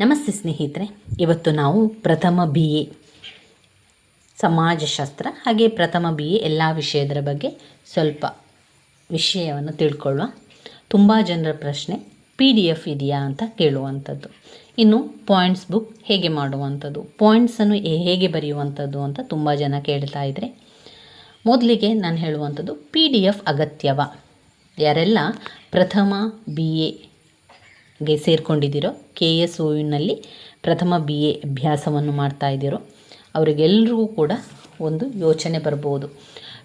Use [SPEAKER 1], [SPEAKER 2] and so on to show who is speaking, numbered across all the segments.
[SPEAKER 1] ನಮಸ್ತೆ ಸ್ನೇಹಿತರೆ, ಇವತ್ತು ನಾವು ಪ್ರಥಮ ಬಿ ಎ ಸಮಾಜಶಾಸ್ತ್ರ ಹಾಗೆ ಪ್ರಥಮ ಬಿ ಎ ಎಲ್ಲ ವಿಷಯದರ ಬಗ್ಗೆ ಸ್ವಲ್ಪ ವಿಷಯವನ್ನು ತಿಳ್ಕೊಳ್ಳುವ. ತುಂಬ ಜನರ ಪ್ರಶ್ನೆ, ಪಿ ಡಿ ಎಫ್ ಇದೆಯಾ ಅಂತ ಕೇಳುವಂಥದ್ದು. ಇನ್ನು ಪಾಯಿಂಟ್ಸ್ ಬುಕ್ ಹೇಗೆ ಮಾಡುವಂಥದ್ದು ಪಾಯಿಂಟ್ಸನ್ನು ಹೇಗೆ ಬರೆಯುವಂಥದ್ದು ಅಂತ ತುಂಬ ಜನ ಕೇಳ್ತಾ ಇದ್ದರೆ ಮೊದಲಿಗೆ ನಾನು ಹೇಳುವಂಥದ್ದು, ಪಿ ಡಿ ಎಫ್ ಅಗತ್ಯವ. ಯಾರೆಲ್ಲ ಪ್ರಥಮ ಬಿ ಎಗೆ ಸೇರಿಕೊಂಡಿದ್ದೀರೋ ಕೆ ಎಸ್ ಒ ಯುನಲ್ಲಿ ಪ್ರಥಮ ಬಿ ಎ ಅಭ್ಯಾಸವನ್ನು ಮಾಡ್ತಾ ಇದ್ದೀರೋ ಅವರಿಗೆಲ್ರಿಗೂ ಕೂಡ ಒಂದು ಯೋಚನೆ ಬರ್ಬೋದು.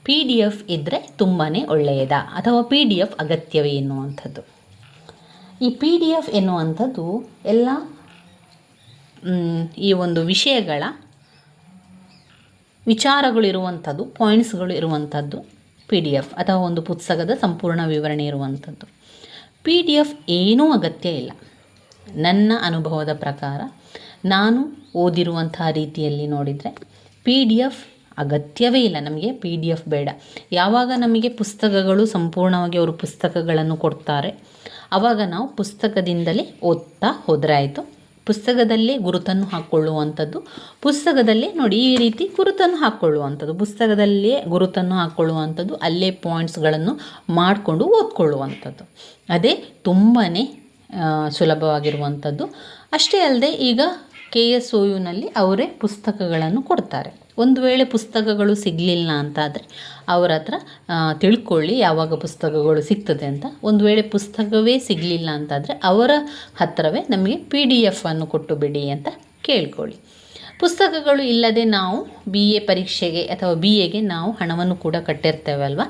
[SPEAKER 1] ಪಿ ಡಿ ಎಫ್ ಇದ್ದರೆ ತುಂಬಾ ಒಳ್ಳೆಯದಾ ಅಥವಾ ಪಿ ಡಿ ಎಫ್ ಅಗತ್ಯವೇ ಎನ್ನುವಂಥದ್ದು? ಈ ಪಿ ಡಿ ಎಫ್ ಎನ್ನುವಂಥದ್ದು ಎಲ್ಲ ಈ ಒಂದು ವಿಷಯಗಳ ವಿಚಾರಗಳು ಇರುವಂಥದ್ದು ಪಾಯಿಂಟ್ಸ್ಗಳು ಇರುವಂಥದ್ದು ಪಿ ಡಿ ಎಫ್ ಅಥವಾ ಒಂದು ಪುಸ್ತಕದ ಸಂಪೂರ್ಣ ವಿವರಣೆ ಇರುವಂಥದ್ದು. ಪಿ ಡಿ ಎಫ್ ಏನೂ ಅಗತ್ಯ ಇಲ್ಲ. ನನ್ನ ಅನುಭವದ ಪ್ರಕಾರ ನಾನು ಓದಿರುವಂತಹ ರೀತಿಯಲ್ಲಿ ನೋಡಿದರೆ ಪಿ ಡಿ ಎಫ್ ಅಗತ್ಯವೇ ಇಲ್ಲ. ನಮಗೆ ಪಿ ಡಿ ಎಫ್ ಬೇಡ. ಯಾವಾಗ ನಮಗೆ ಪುಸ್ತಕಗಳು ಸಂಪೂರ್ಣವಾಗಿ ಅವರು ಪುಸ್ತಕಗಳನ್ನು ಕೊಡ್ತಾರೆ ಆವಾಗ ನಾವು ಪುಸ್ತಕದಿಂದಲೇ ಓದ್ತಾ ಹೋದರೆ ಆಯಿತು. ಪುಸ್ತಕದಲ್ಲೇ ಗುರುತನ್ನು ಹಾಕ್ಕೊಳ್ಳುವಂಥದ್ದು ಪುಸ್ತಕದಲ್ಲೇ ನೋಡಿ ಈ ರೀತಿ ಗುರುತನ್ನು ಹಾಕ್ಕೊಳ್ಳುವಂಥದ್ದು ಪುಸ್ತಕದಲ್ಲೇ ಗುರುತನ್ನು ಹಾಕ್ಕೊಳ್ಳುವಂಥದ್ದು ಅಲ್ಲೇ ಪಾಯಿಂಟ್ಸ್ಗಳನ್ನು ಮಾಡಿಕೊಂಡು ಓದ್ಕೊಳ್ಳುವಂಥದ್ದು. ಅದೇ ತುಂಬಾ ಸುಲಭವಾಗಿರುವಂಥದ್ದು. ಅಷ್ಟೇ ಅಲ್ಲದೆ ಈಗ ಕೆ ಎಸ್ ಒ ಯುನಲ್ಲಿ ಅವರೇ ಪುಸ್ತಕಗಳನ್ನು ಕೊಡ್ತಾರೆ. ಒಂದು ವೇಳೆ ಪುಸ್ತಕಗಳು ಸಿಗಲಿಲ್ಲ ಅಂತಾದರೆ ಅವರ ಹತ್ರ ತಿಳ್ಕೊಳ್ಳಿ ಯಾವಾಗ ಪುಸ್ತಕಗಳು ಸಿಗ್ತದೆ ಅಂತ. ಒಂದು ವೇಳೆ ಪುಸ್ತಕವೇ ಸಿಗಲಿಲ್ಲ ಅಂತಾದರೆ ಅವರ ಹತ್ರವೇ ನಮಗೆ ಪಿ ಡಿ ಎಫನ್ನು ಕೊಟ್ಟು ಬಿಡಿ ಅಂತ ಕೇಳ್ಕೊಳ್ಳಿ. ಪುಸ್ತಕಗಳು ಇಲ್ಲದೆ ನಾವು ಬಿ ಎ ಪರೀಕ್ಷೆಗೆ ಅಥವಾ ಬಿ ಎಗೆ ನಾವು ಹಣವನ್ನು ಕೂಡ ಕಟ್ಟಿರ್ತೇವಲ್ವ?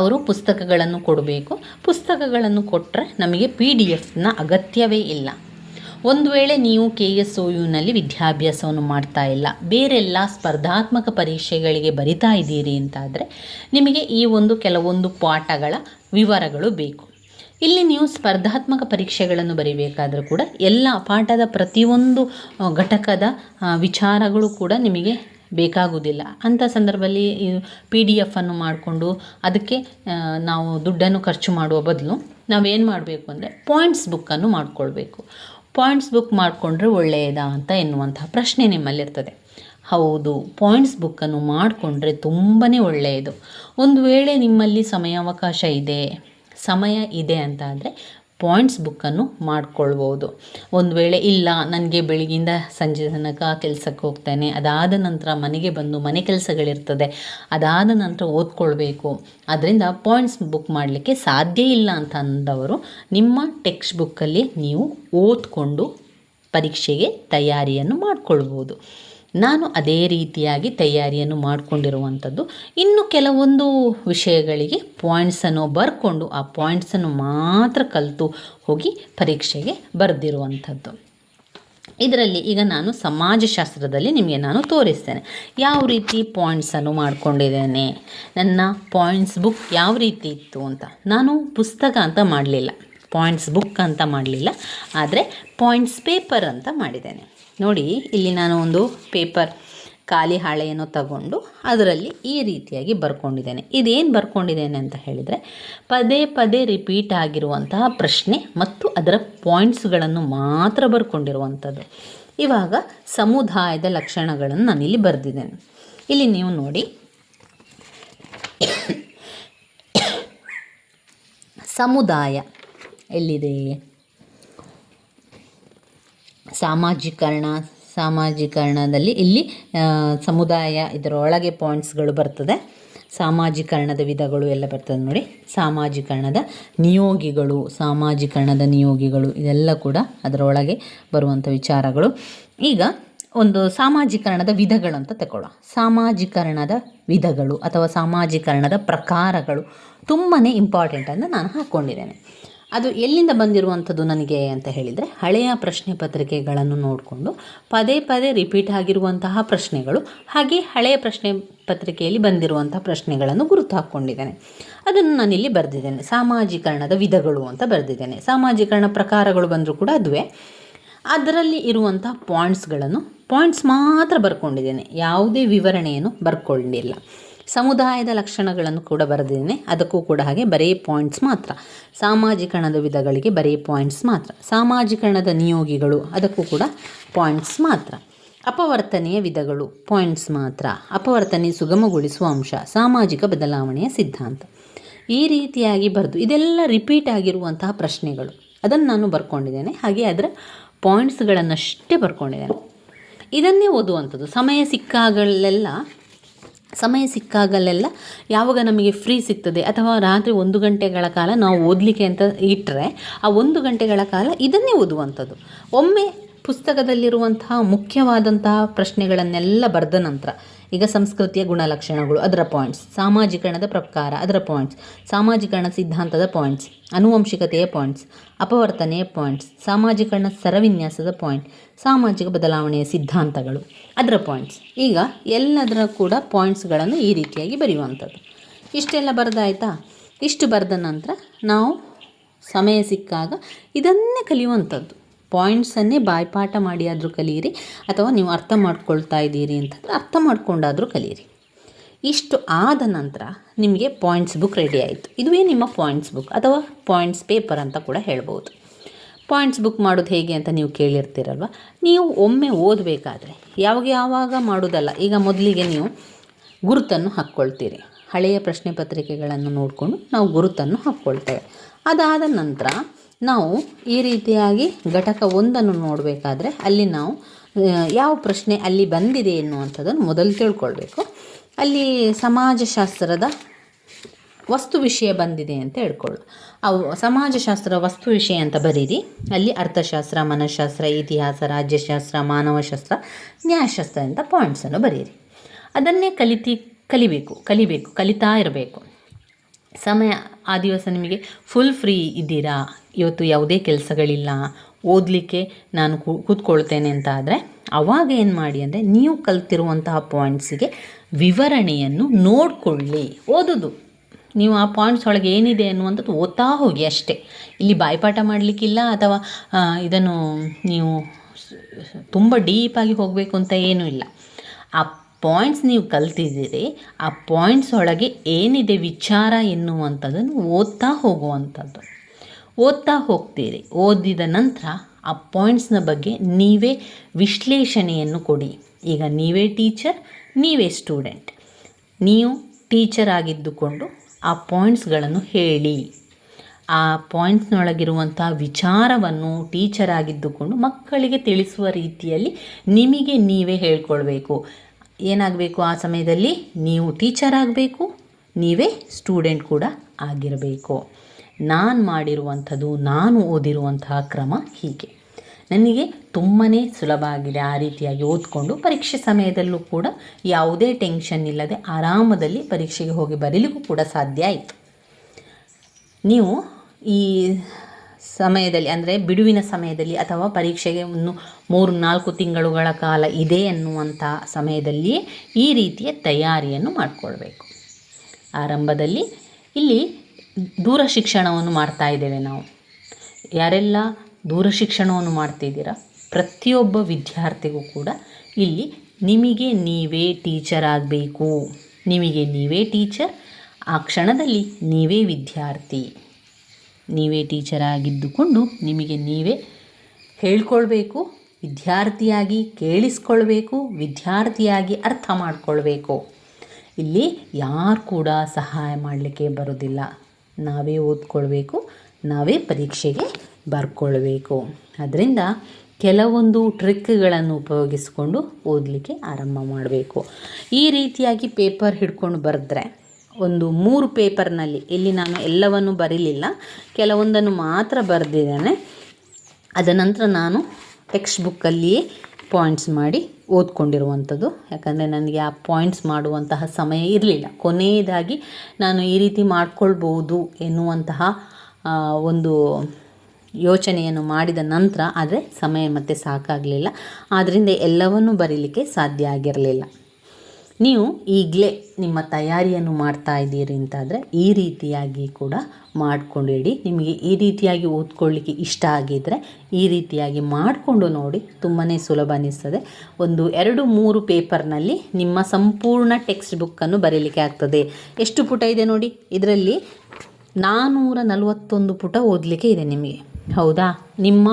[SPEAKER 1] ಅವರು ಪುಸ್ತಕಗಳನ್ನು ಕೊಡಬೇಕು. ಪುಸ್ತಕಗಳನ್ನು ಕೊಟ್ಟರೆ ನಮಗೆ ಪಿ ಡಿ ಎಫ್ನ ಅಗತ್ಯವೇ ಇಲ್ಲ. ಒಂದು ವೇಳೆ ನೀವು ಕೆ ಎಸ್ ಒ ಯುನಲ್ಲಿ ವಿದ್ಯಾಭ್ಯಾಸವನ್ನು ಮಾಡ್ತಾ ಇಲ್ಲ, ಬೇರೆಲ್ಲ ಸ್ಪರ್ಧಾತ್ಮಕ ಪರೀಕ್ಷೆಗಳಿಗೆ ಬರಿತಾ ಇದ್ದೀರಿ ಅಂತಾದರೆ ನಿಮಗೆ ಈ ಒಂದು ಕೆಲವೊಂದು ಪಾಠಗಳ ವಿವರಗಳು ಬೇಕು. ಇಲ್ಲಿ ನೀವು ಸ್ಪರ್ಧಾತ್ಮಕ ಪರೀಕ್ಷೆಗಳನ್ನು ಬರಿಬೇಕಾದರೂ ಕೂಡ ಎಲ್ಲ ಪಾಠದ ಪ್ರತಿಯೊಂದು ಘಟಕದ ವಿಚಾರಗಳು ಕೂಡ ನಿಮಗೆ ಬೇಕಾಗುವುದಿಲ್ಲ. ಅಂಥ ಸಂದರ್ಭದಲ್ಲಿ ಪಿ ಡಿ ಎಫನ್ನು ಮಾಡಿಕೊಂಡು ಅದಕ್ಕೆ ನಾವು ದುಡ್ಡನ್ನು ಖರ್ಚು ಮಾಡುವ ಬದಲು ನಾವೇನು ಮಾಡಬೇಕು ಅಂದರೆ ಪಾಯಿಂಟ್ಸ್ ಬುಕ್ಕನ್ನು ಮಾಡಿಕೊಳ್ಬೇಕು. ಪಾಯಿಂಟ್ಸ್ ಬುಕ್ ಮಾಡಿಕೊಂಡ್ರೆ ಒಳ್ಳೆಯದಾ ಅಂತ ಎನ್ನುವಂತಹ ಪ್ರಶ್ನೆ ನಿಮ್ಮಲ್ಲಿರ್ತದೆ. ಹೌದು ಪಾಯಿಂಟ್ಸ್ ಬುಕ್ಕನ್ನು ಮಾಡಿಕೊಂಡ್ರೆ ತುಂಬಾ ಒಳ್ಳೆಯದು ಒಂದು ವೇಳೆ ನಿಮ್ಮಲ್ಲಿ ಸಮಯಾವಕಾಶ ಇದೆ, ಸಮಯ ಇದೆ ಅಂತ ಅಂದರೆ ಪಾಯಿಂಟ್ಸ್ ಬುಕ್ಕನ್ನು ಮಾಡ್ಕೊಳ್ಬೋದು. ಒಂದು ವೇಳೆ ಇಲ್ಲ, ನನಗೆ ಬೆಳಗಿಂದ ಸಂಜೆ ತನಕ ಕೆಲಸಕ್ಕೆ ಹೋಗ್ತೇನೆ, ಅದಾದ ನಂತರ ಮನೆಗೆ ಬಂದು ಮನೆ ಕೆಲಸಗಳಿರ್ತದೆ, ಅದಾದ ನಂತರ ಓದ್ಕೊಳ್ಬೇಕು. ಅದರಿಂದ ಪಾಯಿಂಟ್ಸ್ ಬುಕ್ ಮಾಡಲಿಕ್ಕೆ ಸಾಧ್ಯ ಇಲ್ಲ ಅಂತ ಅಂದವರು, ನಿಮ್ಮ ಟೆಕ್ಸ್ಟ್ ಬುಕ್ಕಲ್ಲಿ ನೀವು ಓದ್ಕೊಂಡು ಪರೀಕ್ಷೆಗೆ ತಯಾರಿಯನ್ನು ಮಾಡಿಕೊಳ್ಬೋದು. ನಾನು ಅದೇ ರೀತಿಯಾಗಿ ತಯಾರಿಯನ್ನು ಮಾಡಿಕೊಂಡಿರುವಂಥದ್ದು. ಇನ್ನು ಕೆಲವೊಂದು ವಿಷಯಗಳಿಗೆ ಪಾಯಿಂಟ್ಸನ್ನು ಬರ್ಕೊಂಡು ಆ ಪಾಯಿಂಟ್ಸನ್ನು ಮಾತ್ರ ಕಲಿತು ಹೋಗಿ ಪರೀಕ್ಷೆಗೆ ಬರೆದಿರುವಂಥದ್ದು. ಇದರಲ್ಲಿ ಈಗ ನಾನು ಸಮಾಜಶಾಸ್ತ್ರದಲ್ಲಿ ನಿಮಗೆ ನಾನು ತೋರಿಸ್ತೇನೆ. ಯಾವ ರೀತಿ ಪಾಯಿಂಟ್ಸನ್ನು ಮಾಡಿಕೊಂಡಿದ್ದೇನೆ, ನನ್ನ ಪಾಯಿಂಟ್ಸ್ ಬುಕ್ ಯಾವ ರೀತಿ ಇತ್ತು ಅಂತ. ನಾನು ಪುಸ್ತಕ ಅಂತ ಮಾಡಲಿಲ್ಲ ಪಾಯಿಂಟ್ಸ್ ಬುಕ್ ಅಂತ ಮಾಡಲಿಲ್ಲ, ಆದರೆ ಪಾಯಿಂಟ್ಸ್ ಪೇಪರ್ ಅಂತ ಮಾಡಿದ್ದೇನೆ. ನೋಡಿ, ಇಲ್ಲಿ ನಾನು ಒಂದು ಪೇಪರ್ ಖಾಲಿ ಹಾಳೆಯನ್ನು ತಗೊಂಡು ಅದರಲ್ಲಿ ಈ ರೀತಿಯಾಗಿ ಬರ್ಕೊಂಡಿದ್ದೇನೆ. ಇದೇನು ಬರ್ಕೊಂಡಿದ್ದೇನೆ ಅಂತ ಹೇಳಿದರೆ, ಪದೇ ಪದೇ ರಿಪೀಟ್ ಆಗಿರುವಂತಹ ಪ್ರಶ್ನೆ ಮತ್ತು ಅದರ ಪಾಯಿಂಟ್ಸ್ಗಳನ್ನು ಮಾತ್ರ ಬರ್ಕೊಂಡಿರುವಂಥದ್ದು. ಇವಾಗ ಸಮುದಾಯದ ಲಕ್ಷಣಗಳನ್ನು ನಾನಿಲ್ಲಿ ಬರೆದಿದ್ದೇನೆ. ಇಲ್ಲಿ ನೀವು ನೋಡಿ, ಸಮುದಾಯ ಎಲ್ಲಿದೆ? ಸಾಮಾಜೀಕರಣ, ಸಾಮಾಜೀಕರಣದಲ್ಲಿ ಇಲ್ಲಿ ಸಮುದಾಯ ಇದರೊಳಗೆ ಪಾಯಿಂಟ್ಸ್ಗಳು ಬರ್ತದೆ. ಸಾಮಾಜೀಕರಣದ ವಿಧಗಳು ಎಲ್ಲ ಬರ್ತದೆ ನೋಡಿ. ಸಾಮಾಜೀಕರಣದ ನಿಯೋಗಿಗಳು ಸಾಮಾಜೀಕರಣದ ನಿಯೋಗಿಗಳು ಇದೆಲ್ಲ ಕೂಡ ಅದರೊಳಗೆ ಬರುವಂಥ ವಿಚಾರಗಳು. ಈಗ ಒಂದು ಸಾಮಾಜೀಕರಣದ ವಿಧಗಳು ಅಂತ ತಗೊಳ್ಳೋ ಸಾಮಾಜೀಕರಣದ ವಿಧಗಳು ಅಥವಾ ಸಾಮಾಜೀಕರಣದ ಪ್ರಕಾರಗಳು ತುಂಬಾ ಇಂಪಾರ್ಟೆಂಟ್ ಅಂತ ನಾನು ಹಾಕ್ಕೊಂಡಿದ್ದೇನೆ ಅದು ಎಲ್ಲಿಂದ ಬಂದಿರುವಂಥದ್ದು ನನಗೆ ಅಂತ ಹೇಳಿದರೆ ಹಳೆಯ ಪ್ರಶ್ನೆ ಪತ್ರಿಕೆಗಳನ್ನು ನೋಡಿಕೊಂಡು ಪದೇ ಪದೇ ರಿಪೀಟ್ ಆಗಿರುವಂತಹ ಪ್ರಶ್ನೆಗಳು ಹಾಗೆ ಹಳೆಯ ಪ್ರಶ್ನೆ ಪತ್ರಿಕೆಯಲ್ಲಿ ಬಂದಿರುವಂತಹ ಪ್ರಶ್ನೆಗಳನ್ನು ಗುರುತು ಹಾಕ್ಕೊಂಡಿದ್ದೇನೆ. ಅದನ್ನು ನಾನಿಲ್ಲಿ ಬರೆದಿದ್ದೇನೆ. ಸಾಮಾಜೀಕರಣದ ವಿಧಗಳು ಅಂತ ಬರೆದಿದ್ದೇನೆ. ಸಾಮಾಜೀಕರಣ ಪ್ರಕಾರಗಳು ಬಂದರೂ ಕೂಡ ಅದುವೇ. ಅದರಲ್ಲಿ ಇರುವಂಥ ಪಾಯಿಂಟ್ಸ್ಗಳನ್ನು ಪಾಯಿಂಟ್ಸ್ ಮಾತ್ರ ಬರ್ಕೊಂಡಿದ್ದೇನೆ. ಯಾವುದೇ ವಿವರಣೆಯನ್ನು ಬರ್ಕೊಂಡಿಲ್ಲ. ಸಮುದಾಯದ ಲಕ್ಷಣಗಳನ್ನು ಕೂಡ ಬರೆದಿದ್ದೇನೆ. ಅದಕ್ಕೂ ಕೂಡ ಹಾಗೆ ಬರೀ ಪಾಯಿಂಟ್ಸ್ ಮಾತ್ರ. ಸಾಮಾಜೀಕರಣದ ವಿಧಗಳಿಗೆ ಬರೀ ಪಾಯಿಂಟ್ಸ್ ಮಾತ್ರ. ಸಾಮಾಜೀಕರಣದ ನಿಯೋಗಿಗಳು, ಅದಕ್ಕೂ ಕೂಡ ಪಾಯಿಂಟ್ಸ್ ಮಾತ್ರ. ಅಪವರ್ತನೆಯ ವಿಧಗಳು ಪಾಯಿಂಟ್ಸ್ ಮಾತ್ರ. ಅಪವರ್ತನೆ ಸುಗಮಗೊಳಿಸುವ ಅಂಶ, ಸಾಮಾಜಿಕ ಬದಲಾವಣೆಯ ಸಿದ್ಧಾಂತ. ಈ ರೀತಿಯಾಗಿ ಬರೆದು, ಇದೆಲ್ಲ ರಿಪೀಟ್ ಆಗಿರುವಂತಹ ಪ್ರಶ್ನೆಗಳು. ಅದನ್ನು ನಾನು ಬರ್ಕೊಂಡಿದ್ದೇನೆ. ಹಾಗೆ ಅದರ ಪಾಯಿಂಟ್ಸ್ಗಳನ್ನಷ್ಟೇ ಬರ್ಕೊಂಡಿದ್ದೇನೆ. ಇದನ್ನೇ ಓದುವಂಥದ್ದು. ಸಮಯ ಸಿಕ್ಕಾಗಲೆಲ್ಲ ಸಮಯ ಸಿಕ್ಕಾಗಲೆಲ್ಲ ಯಾವಾಗ ನಮಗೆ ಫ್ರೀ ಸಿಗ್ತದೆ ಅಥವಾ ರಾತ್ರಿ ಒಂದು ಗಂಟೆಗಳ ಕಾಲ ನಾವು ಓದಲಿಕ್ಕೆ ಅಂತ ಇಟ್ಟರೆ ಆ ಒಂದು ಗಂಟೆಗಳ ಕಾಲ ಇದನ್ನೇ ಓದುವಂಥದ್ದು. ಒಮ್ಮೆ ಪುಸ್ತಕದಲ್ಲಿರುವಂತಹ ಮುಖ್ಯವಾದಂತಹ ಪ್ರಶ್ನೆಗಳನ್ನೆಲ್ಲ ಬರೆದ ನಂತರ ಈಗ ಸಂಸ್ಕೃತಿಯ ಗುಣಲಕ್ಷಣಗಳು, ಅದರ ಪಾಯಿಂಟ್ಸ್ ಸಾಮಾಜೀಕರಣದ ಪ್ರಕಾರ, ಅದರ ಪಾಯಿಂಟ್ಸ್ ಸಾಮಾಜೀಕರಣ ಸಿದ್ಧಾಂತದ ಪಾಯಿಂಟ್ಸ್ ಅನುವಂಶಿಕತೆಯ ಪಾಯಿಂಟ್ಸ್ ಅಪವರ್ತನೆಯ ಪಾಯಿಂಟ್ಸ್ ಸಾಮಾಜೀಕರಣ ಸರವಿನ್ಯಾಸದ ಪಾಯಿಂಟ್ ಸಾಮಾಜಿಕ ಬದಲಾವಣೆಯ ಸಿದ್ಧಾಂತಗಳು. ಅದರ ಪಾಯಿಂಟ್ಸ್ ಈಗ ಎಲ್ಲದರ ಕೂಡ ಪಾಯಿಂಟ್ಸ್ಗಳನ್ನು ಈ ರೀತಿಯಾಗಿ ಬರೆಯುವಂಥದ್ದು. ಇಷ್ಟೆಲ್ಲ ಬರೆದಾಯ್ತಾ? ಇಷ್ಟು ಬರೆದ ನಂತರ ನಾವು ಸಮಯ ಸಿಕ್ಕಾಗ ಇದನ್ನೇ ಕಲಿಯುವಂಥದ್ದು. ಪಾಯಿಂಟ್ಸನ್ನೇ ಬಾಯ್ಪಾಠ ಮಾಡಿ ಆದರೂ ಕಲಿಯಿರಿ, ಅಥವಾ ನೀವು ಅರ್ಥ ಮಾಡ್ಕೊಳ್ತಾ ಇದ್ದೀರಿ ಅಂತಂದರೆ ಅರ್ಥ ಮಾಡ್ಕೊಂಡಾದರೂ ಕಲಿಯಿರಿ. ಇಷ್ಟು ಆದ ನಂತರ ನಿಮಗೆ ಪಾಯಿಂಟ್ಸ್ ಬುಕ್ ರೆಡಿ ಆಯಿತು. ಇದುವೇ ನಿಮ್ಮ ಪಾಯಿಂಟ್ಸ್ ಬುಕ್ ಅಥವಾ ಪಾಯಿಂಟ್ಸ್ ಪೇಪರ್ ಅಂತ ಕೂಡ ಹೇಳ್ಬೋದು. ಪಾಯಿಂಟ್ಸ್ ಬುಕ್ ಮಾಡೋದು ಹೇಗೆ ಅಂತ ನೀವು ಕೇಳಿರ್ತೀರಲ್ವ? ನೀವು ಒಮ್ಮೆ ಓದಬೇಕಾದ್ರೆ, ಯಾವಾಗ ಯಾವಾಗ ಮಾಡೋದಲ್ಲ, ಈಗ ಮೊದಲಿಗೆ ನೀವು ಗುರುತನ್ನು ಹಾಕ್ಕೊಳ್ತೀರಿ. ಹಳೆಯ ಪ್ರಶ್ನೆ ಪತ್ರಿಕೆಗಳನ್ನು ನೋಡಿಕೊಂಡು ನಾವು ಗುರುತನ್ನು ಹಾಕ್ಕೊಳ್ತೇವೆ. ಅದಾದ ನಂತರ ನಾವು ಈ ರೀತಿಯಾಗಿ ಘಟಕ ಒಂದನ್ನು ನೋಡಬೇಕಾದ್ರೆ ಅಲ್ಲಿ ನಾವು ಯಾವ ಪ್ರಶ್ನೆ ಅಲ್ಲಿ ಬಂದಿದೆ ಎನ್ನುವಂಥದ್ದನ್ನು ಮೊದಲು ತಿಳ್ಕೊಳ್ಬೇಕು. ಅಲ್ಲಿ ಸಮಾಜಶಾಸ್ತ್ರದ ವಸ್ತು ವಿಷಯ ಬಂದಿದೆ ಅಂತ ಹೇಳ್ಕೊಳ್ಳು ಅವು ಸಮಾಜಶಾಸ್ತ್ರ ವಸ್ತು ವಿಷಯ ಅಂತ ಬರೀರಿ. ಅಲ್ಲಿ ಅರ್ಥಶಾಸ್ತ್ರ, ಮನಃಶಾಸ್ತ್ರ, ಇತಿಹಾಸ, ರಾಜ್ಯಶಾಸ್ತ್ರ, ಮಾನವಶಾಸ್ತ್ರ, ನ್ಯಾಯಶಾಸ್ತ್ರ ಅಂತ ಪಾಯಿಂಟ್ಸನ್ನು ಬರೀರಿ. ಅದನ್ನೇ ಕಲಿತಿ, ಕಲಿಬೇಕು ಕಲಿಬೇಕು, ಕಲಿತಾ ಇರಬೇಕು. ಸಮಯ ಆ ದಿವಸ ನಿಮಗೆ ಫುಲ್ ಫ್ರೀ ಇದ್ದೀರಾ? ಇವತ್ತು ಯಾವುದೇ ಕೆಲಸಗಳಿಲ್ಲ. ಓದಲಿಕ್ಕೆ ನಾನು ಕೂತ್ಕೊಳ್ತೇನೆ ಅಂತ ಆದರೆ ಅವಾಗ ಏನು ಮಾಡಿ ಅಂದರೆ ನೀವು ಕಲ್ತಿರುವಂತಹ ಪಾಯಿಂಟ್ಸಿಗೆ ವಿವರಣೆಯನ್ನು ನೋಡಿಕೊಳ್ಳಿ. ಓದೋದು. ನೀವು ಆ ಪಾಯಿಂಟ್ಸ್ ಒಳಗೆ ಏನಿದೆ ಅನ್ನುವಂಥದ್ದು ಓದ್ತಾ ಹೋಗಿ ಅಷ್ಟೇ. ಇಲ್ಲಿ ಬಾಯ್ಪಾಠ ಮಾಡಲಿಕ್ಕಿಲ್ಲ ಅಥವಾ ಇದನ್ನು ನೀವು ತುಂಬ ಡೀಪಾಗಿ ಹೋಗಬೇಕು ಅಂತ ಏನೂ ಇಲ್ಲ. ಆ ಪಾಯಿಂಟ್ಸ್ ನೀವು ಕಲ್ತಿದ್ದೀರಿ, ಆ ಪಾಯಿಂಟ್ಸ್ ಒಳಗೆ ಏನಿದೆ ವಿಚಾರ ಎನ್ನುವಂಥದ್ದನ್ನು ಓದ್ತಾ ಹೋಗುವಂಥದ್ದು. ಓದ್ತಾ ಹೋಗ್ತೀರಿ. ಓದಿದ ನಂತರ ಆ ಪಾಯಿಂಟ್ಸ್ನ ಬಗ್ಗೆ ನೀವೇ ವಿಶ್ಲೇಷಣೆಯನ್ನು ಕೊಡಿ. ಈಗ ನೀವೇ ಟೀಚರ್ ನೀವೇ ಸ್ಟೂಡೆಂಟ್ ನೀವು ಟೀಚರ್ ಆಗಿದ್ದುಕೊಂಡು ಆ ಪಾಯಿಂಟ್ಸ್ಗಳನ್ನು ಹೇಳಿ. ಆ ಪಾಯಿಂಟ್ಸ್ನೊಳಗಿರುವಂಥ ವಿಚಾರವನ್ನು ಟೀಚರ್ ಆಗಿದ್ದುಕೊಂಡು ಮಕ್ಕಳಿಗೆ ತಿಳಿಸುವ ರೀತಿಯಲ್ಲಿ ನಿಮಗೆ ನೀವೇ ಹೇಳ್ಕೊಳ್ಬೇಕು. ಏನಾಗಬೇಕು ಆ ಸಮಯದಲ್ಲಿ? ನೀವು ಟೀಚರ್ ಆಗಬೇಕು, ನೀವೇ ಸ್ಟೂಡೆಂಟ್ ಕೂಡ ಆಗಿರಬೇಕು. ನಾನು ಮಾಡಿರುವಂಥದ್ದು, ನಾನು ಓದಿರುವಂತಹ ಕ್ರಮ ಹೀಗೆ. ನನಗೆ ತುಂಬಾ ಸುಲಭ ಆಗಿದೆ ಆ ರೀತಿಯಾಗಿ ಓದ್ಕೊಂಡು ಪರೀಕ್ಷೆ ಸಮಯದಲ್ಲೂ ಕೂಡ ಯಾವುದೇ ಟೆನ್ಷನ್ ಇಲ್ಲದೆ ಆರಾಮದಲ್ಲಿ ಪರೀಕ್ಷೆಗೆ ಹೋಗಿ ಬರೀಲಿಕ್ಕೂ ಕೂಡ ಸಾಧ್ಯ ಆಯಿತು. ನೀವು ಈ ಸಮಯದಲ್ಲಿ, ಅಂದರೆ ಬಿಡುವಿನ ಸಮಯದಲ್ಲಿ ಅಥವಾ ಪರೀಕ್ಷೆಗೆ ಒಂದು ಮೂರು, ನಾಲ್ಕು ತಿಂಗಳುಗಳ ಕಾಲ ಇದೆ ಅನ್ನುವಂಥ ಸಮಯದಲ್ಲಿ ಈ ರೀತಿಯ ತಯಾರಿಯನ್ನು ಮಾಡಿಕೊಳ್ಬೇಕು. ಆರಂಭದಲ್ಲಿ ಇಲ್ಲಿ ದೂರ ಶಿಕ್ಷಣವನ್ನು ಮಾಡ್ತಾ ಇದ್ದೇವೆ ನಾವು. ಯಾರೆಲ್ಲ ದೂರ ಶಿಕ್ಷಣವನ್ನು ಮಾಡ್ತಿದ್ದೀರಾ? ಪ್ರತಿಯೊಬ್ಬ ವಿದ್ಯಾರ್ಥಿಗೂ ಕೂಡ ಇಲ್ಲಿ ನಿಮಗೆ ನೀವೇ ಟೀಚರ್ ಆಗಬೇಕು. ನಿಮಗೆ ನೀವೇ ಟೀಚರ್. ಆ ಕ್ಷಣದಲ್ಲಿ ನೀವೇ ವಿದ್ಯಾರ್ಥಿ. ನೀವೇ ಟೀಚರ್ ಆಗಿದ್ದುಕೊಂಡು ನಿಮಗೆ ನೀವೇ ಹೇಳ್ಕೊಳ್ಬೇಕು, ವಿದ್ಯಾರ್ಥಿಯಾಗಿ ಕೇಳಿಸ್ಕೊಳ್ಬೇಕು, ವಿದ್ಯಾರ್ಥಿಯಾಗಿ ಅರ್ಥ ಮಾಡಿಕೊಳ್ಬೇಕು. ಇಲ್ಲಿ ಯಾರು ಕೂಡ ಸಹಾಯ ಮಾಡಲಿಕ್ಕೆ ಬರೋದಿಲ್ಲ. ನಾವೇ ಓದ್ಕೊಳ್ಬೇಕು, ನಾವೇ ಪರೀಕ್ಷೆಗೆ ಬರ್ಕೊಳ್ಬೇಕು. ಅದರಿಂದ ಕೆಲವೊಂದು ಟ್ರಿಕ್ಗಳನ್ನು ಉಪಯೋಗಿಸ್ಕೊಂಡು ಓದಲಿಕ್ಕೆ ಆರಂಭ ಮಾಡಬೇಕು. ಈ ರೀತಿಯಾಗಿ ಪೇಪರ್ ಹಿಡ್ಕೊಂಡು ಬರೆದ್ರೆ ಒಂದು ಮೂರು ಪೇಪರ್ನಲ್ಲಿ, ಇಲ್ಲಿ ನಾನು ಎಲ್ಲವನ್ನು ಬರೀಲಿಲ್ಲ, ಕೆಲವೊಂದನ್ನು ಮಾತ್ರ ಬರೆದಿದ್ದೇನೆ. ಅದ ನಂತರ ನಾನು ಟೆಕ್ಸ್ಟ್ ಬುಕ್ಕಲ್ಲಿಯೇ ಪಾಯಿಂಟ್ಸ್ ಮಾಡಿ ಓದ್ಕೊಂಡಿರುವಂಥದ್ದು. ಯಾಕಂದರೆ ನನಗೆ ಆ ಪಾಯಿಂಟ್ಸ್ ಮಾಡುವಂತಹ ಸಮಯ ಇರಲಿಲ್ಲ. ಕೊನೆಯದಾಗಿ ನಾನು ಈ ರೀತಿ ಮಾಡ್ಕೊಳ್ಬೋದು ಎನ್ನುವಂತಹ ಒಂದು ಯೋಚನೆಯನ್ನು ಮಾಡಿದ ನಂತರ, ಆದರೆ ಸಮಯ ಮತ್ತೆ ಸಾಕಾಗಲಿಲ್ಲ. ಆದ್ದರಿಂದ ಎಲ್ಲವನ್ನೂ ಬರೀಲಿಕ್ಕೆ ಸಾಧ್ಯ ಆಗಿರಲಿಲ್ಲ. ನೀವು ಈಗಲೇ ನಿಮ್ಮ ತಯಾರಿಯನ್ನು ಮಾಡ್ತಾ ಇದ್ದೀರಿ ಅಂತಾದರೆ ಈ ರೀತಿಯಾಗಿ ಕೂಡ ಮಾಡಿಕೊಂಡಿಡಿ. ನಿಮಗೆ ಈ ರೀತಿಯಾಗಿ ಓದ್ಕೊಳ್ಳಿಕ್ಕೆ ಇಷ್ಟ ಆಗಿದ್ದರೆ ಈ ರೀತಿಯಾಗಿ ಮಾಡಿಕೊಂಡು ನೋಡಿ ತುಂಬಾ ಸುಲಭ ಅನ್ನಿಸ್ತದೆ ಒಂದು ಎರಡು ಮೂರು ಪೇಪರ್ನಲ್ಲಿ ನಿಮ್ಮ ಸಂಪೂರ್ಣ ಟೆಕ್ಸ್ಟ್ ಬುಕ್ಕನ್ನು ಬರೀಲಿಕ್ಕೆ ಆಗ್ತದೆ. ಎಷ್ಟು ಪುಟ ಇದೆ ನೋಡಿ? ಇದರಲ್ಲಿ ನಾನ್ನೂರ ನಲವತ್ತೊಂದು ಪುಟ ಓದಲಿಕ್ಕೆ ಇದೆ ನಿಮಗೆ. ಹೌದಾ? ನಿಮ್ಮ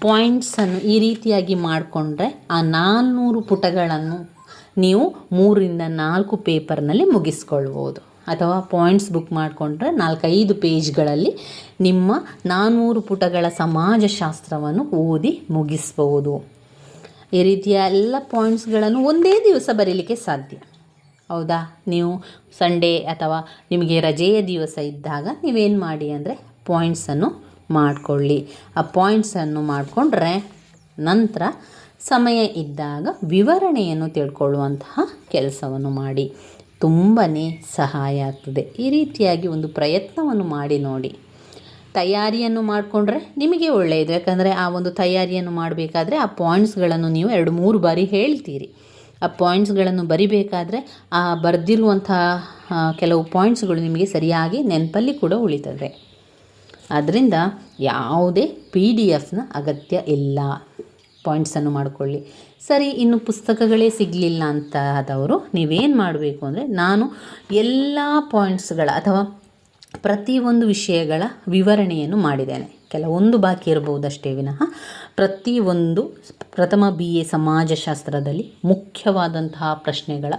[SPEAKER 1] ಪಾಯಿಂಟ್ಸನ್ನು ಈ ರೀತಿಯಾಗಿ ಮಾಡಿಕೊಂಡ್ರೆ ಆ ನಾನ್ನೂರು ಪುಟಗಳನ್ನು ನೀವು ಮೂರಿಂದ ನಾಲ್ಕು ಪೇಪರ್ನಲ್ಲಿ ಮುಗಿಸ್ಕೊಳ್ಬೋದು. ಅಥವಾ ಪಾಯಿಂಟ್ಸ್ ಬುಕ್ ಮಾಡಿಕೊಂಡ್ರೆ ನಾಲ್ಕೈದು ಪೇಜ್ಗಳಲ್ಲಿ ನಿಮ್ಮ ನಾನ್ನೂರು ಪುಟಗಳ ಸಮಾಜಶಾಸ್ತ್ರವನ್ನು ಓದಿ ಮುಗಿಸ್ಬೋದು. ಈ ರೀತಿಯ ಎಲ್ಲ ಪಾಯಿಂಟ್ಸ್ಗಳನ್ನು ಒಂದೇ ದಿವಸ ಬರೀಲಿಕ್ಕೆ ಸಾಧ್ಯ. ಹೌದಾ? ನೀವು ಸಂಡೇ ಅಥವಾ ನಿಮಗೆ ರಜೆಯ ದಿವಸ ಇದ್ದಾಗ ನೀವೇನು ಮಾಡಿ ಅಂದರೆ ಪಾಯಿಂಟ್ಸನ್ನು ಮಾಡಿಕೊಳ್ಳಿ. ಆ ಪಾಯಿಂಟ್ಸನ್ನು ಮಾಡಿಕೊಂಡ್ರೆ ನಂತರ ಸಮಯ ಇದ್ದಾಗ ವಿವರಣೆಯನ್ನು ತಿಳ್ಕೊಳ್ಳುವಂತಹ ಕೆಲಸವನ್ನು ಮಾಡಿ. ತುಂಬಾ ಸಹಾಯ ಆಗ್ತದೆ. ಈ ರೀತಿಯಾಗಿ ಒಂದು ಪ್ರಯತ್ನವನ್ನು ಮಾಡಿ ನೋಡಿ. ತಯಾರಿಯನ್ನು ಮಾಡಿಕೊಂಡ್ರೆ ನಿಮಗೆ ಒಳ್ಳೆಯದು. ಯಾಕಂದರೆ ಆ ಒಂದು ತಯಾರಿಯನ್ನು ಮಾಡಬೇಕಾದ್ರೆ ಆ ಪಾಯಿಂಟ್ಸ್ಗಳನ್ನು ನೀವು ಎರಡು ಮೂರು ಬಾರಿ ಹೇಳ್ತೀರಿ. ಆ ಪಾಯಿಂಟ್ಸ್ಗಳನ್ನು ಬರಿಬೇಕಾದ್ರೆ ಆ ಬರೆದಿರುವಂತಹ ಕೆಲವು ಪಾಯಿಂಟ್ಸ್ಗಳು ನಿಮಗೆ ಸರಿಯಾಗಿ ನೆನಪಲ್ಲಿ ಕೂಡ ಉಳಿತದೆ. ಅದರಿಂದ ಯಾವುದೇ ಪಿ ಡಿ ಎಫ್ನ ಅಗತ್ಯ ಇಲ್ಲ. ಪಾಯಿಂಟ್ಸನ್ನು ಮಾಡಿಕೊಳ್ಳಿ. ಸರಿ, ಇನ್ನು ಪುಸ್ತಕಗಳೇ ಸಿಗಲಿಲ್ಲ ಅಂತ ಆದವರು ನೀವೇನು ಮಾಡಬೇಕು ಅಂದರೆ ನಾನು ಎಲ್ಲ ಪಾಯಿಂಟ್ಸ್ಗಳ ಅಥವಾ ಪ್ರತಿಯೊಂದು ವಿಷಯಗಳ ವಿವರಣೆಯನ್ನು ಮಾಡಿದ್ದೇನೆ. ಕೆಲವೊಂದು ಬಾಕಿ ಇರಬಹುದಷ್ಟೇ ವಿನಃ ಪ್ರತಿಯೊಂದು ಪ್ರಥಮ ಬಿ ಎ ಸಮಾಜಶಾಸ್ತ್ರದಲ್ಲಿ ಮುಖ್ಯವಾದಂತಹ ಪ್ರಶ್ನೆಗಳ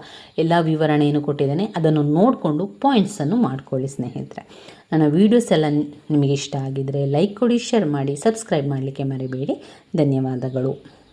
[SPEAKER 1] ಎಲ್ಲ ವಿವರಣೆಯನ್ನು ಕೊಟ್ಟಿದ್ದೇನೆ. ಅದನ್ನು ನೋಡಿಕೊಂಡು ಪಾಯಿಂಟ್ಸನ್ನು ಮಾಡ್ಕೊಳ್ಳಿ ಸ್ನೇಹಿತರೆ. ನನ್ನ ವೀಡಿಯೋಸ್ ಎಲ್ಲ ನಿಮಗೆ ಇಷ್ಟ ಆಗಿದ್ದರೆ ಲೈಕ್ ಕೊಡಿ ಶೇರ್ ಮಾಡಿ ಸಬ್ಸ್ಕ್ರೈಬ್ ಮಾಡಲಿಕ್ಕೆ ಮರಿಬೇಡಿ. ಧನ್ಯವಾದಗಳು.